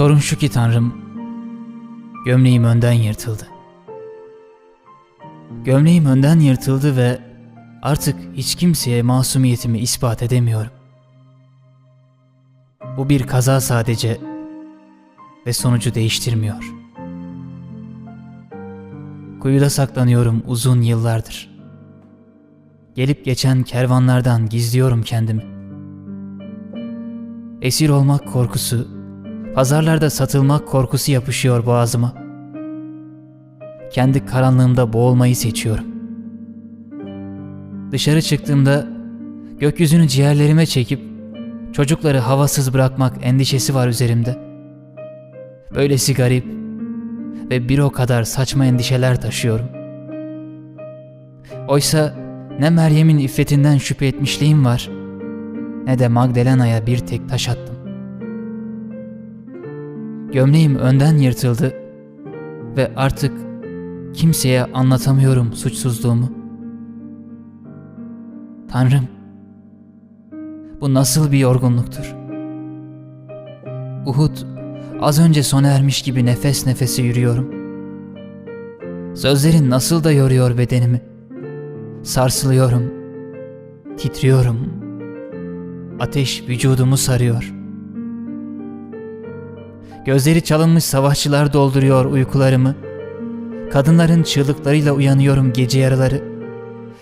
Sorun şu ki Tanrım, gömleğim önden yırtıldı. Gömleğim önden yırtıldı ve artık hiç kimseye masumiyetimi ispat edemiyorum. Bu bir kaza sadece ve sonucu değiştirmiyor. Kuyuda saklanıyorum uzun yıllardır. Gelip geçen kervanlardan gizliyorum kendimi. Esir olmak korkusu, pazarlarda satılmak korkusu yapışıyor boğazıma. Kendi karanlığımda boğulmayı seçiyorum. Dışarı çıktığımda gökyüzünü ciğerlerime çekip çocukları havasız bırakmak endişesi var üzerimde. Böylesi garip ve bir o kadar saçma endişeler taşıyorum. Oysa ne Meryem'in iffetinden şüphe etmişliğim var ne de Magdalena'ya bir tek taş attım. Gömleğim önden yırtıldı ve artık kimseye anlatamıyorum suçsuzluğumu. Tanrım, bu nasıl bir yorgunluktur? Uhud, az önce sona ermiş gibi nefes nefese yürüyorum. Sözlerin nasıl da yoruyor bedenimi. Sarsılıyorum, titriyorum. Ateş vücudumu sarıyor. Gözleri çalınmış savaşçılar dolduruyor uykularımı. Kadınların çığlıklarıyla uyanıyorum gece yarıları.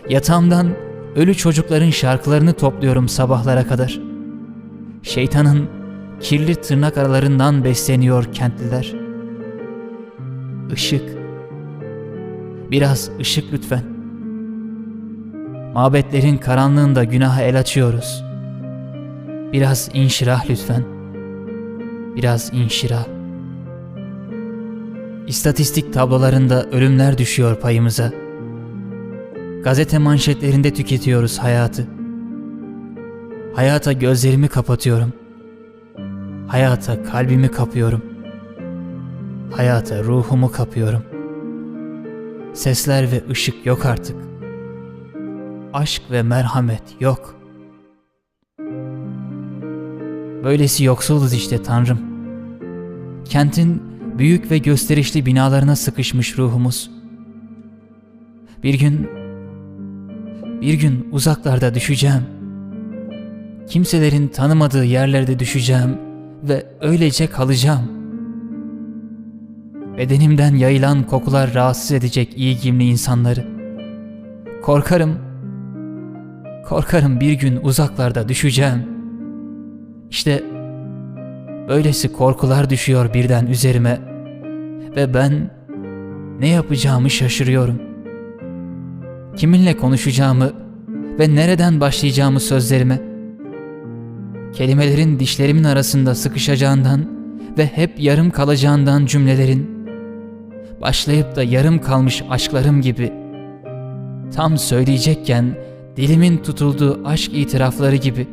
Yatağımdan ölü çocukların şarkılarını topluyorum sabahlara kadar. Şeytanın kirli tırnak aralarından besleniyor kentliler. Işık. Biraz ışık lütfen. Mabetlerin karanlığında günaha el açıyoruz. Biraz inşirah lütfen. Biraz inşirah. İstatistik tablolarında ölümler düşüyor payımıza. Gazete manşetlerinde tüketiyoruz hayatı. Hayata gözlerimi kapatıyorum. Hayata kalbimi kapıyorum. Hayata ruhumu kapıyorum. Sesler ve ışık yok artık. Aşk ve merhamet yok. Böylesi yoksuluz işte Tanrım. Kentin büyük ve gösterişli binalarına sıkışmış ruhumuz. Bir gün bir gün uzaklarda düşeceğim. Kimselerin tanımadığı yerlerde düşeceğim ve öylece kalacağım. Bedenimden yayılan kokular rahatsız edecek iyi giyimli insanları. Korkarım, korkarım bir gün uzaklarda düşeceğim. İşte böylesi korkular düşüyor birden üzerime ve ben ne yapacağımı şaşırıyorum. Kiminle konuşacağımı ve nereden başlayacağımı sözlerime. Kelimelerin dişlerimin arasında sıkışacağından ve hep yarım kalacağından cümlelerin, başlayıp da yarım kalmış aşklarım gibi, tam söyleyecekken dilimin tutulduğu aşk itirafları gibi,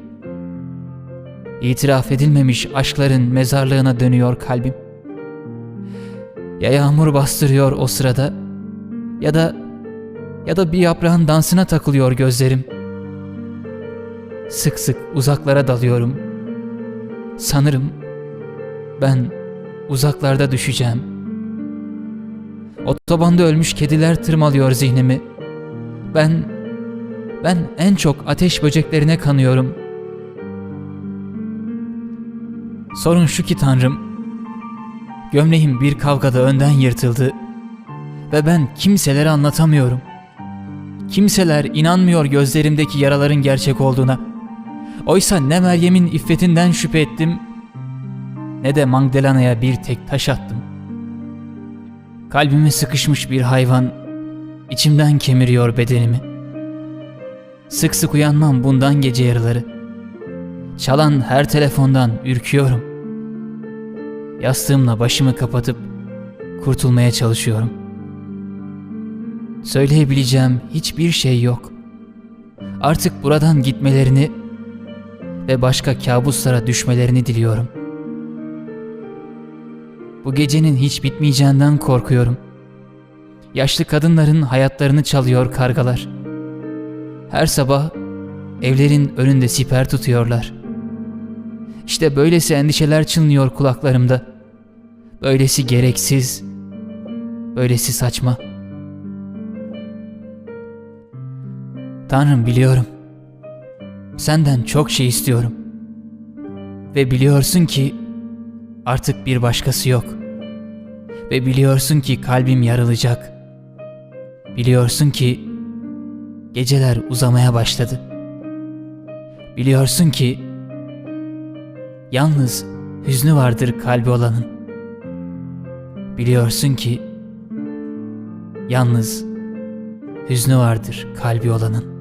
itiraf edilmemiş aşkların mezarlığına dönüyor kalbim. Ya yağmur bastırıyor o sırada ya da ya da bir yaprağın dansına takılıyor gözlerim. Sık sık uzaklara dalıyorum. Sanırım ben uzaklarda düşeceğim. Otobanda ölmüş kediler tırmalıyor zihnimi. Ben ben en çok ateş böceklerine kanıyorum. Sorun şu ki Tanrım, gömleğim bir kavgada önden yırtıldı ve ben kimselere anlatamıyorum. Kimseler inanmıyor gözlerimdeki yaraların gerçek olduğuna. Oysa ne Meryem'in iffetinden şüphe ettim, ne de Magdalena'ya bir tek taş attım. Kalbime sıkışmış bir hayvan, içimden kemiriyor bedenimi. Sık sık uyanmam bundan gece yarıları. Çalan her telefondan ürküyorum. Yastığımla başımı kapatıp kurtulmaya çalışıyorum. Söyleyebileceğim hiçbir şey yok. Artık buradan gitmelerini ve başka kabuslara düşmelerini diliyorum. Bu gecenin hiç bitmeyeceğinden korkuyorum. Yaşlı kadınların hayatlarını çalıyor kargalar. Her sabah evlerin önünde siper tutuyorlar. İşte böylesi endişeler çınlıyor kulaklarımda. Böylesi gereksiz, böylesi saçma. Tanrım biliyorum. Senden çok şey istiyorum. Ve biliyorsun ki artık bir başkası yok. Ve biliyorsun ki kalbim yarılacak. Biliyorsun ki geceler uzamaya başladı. Biliyorsun ki yalnız hüznü vardır kalbi olanın. Biliyorsun ki yalnız hüznü vardır kalbi olanın.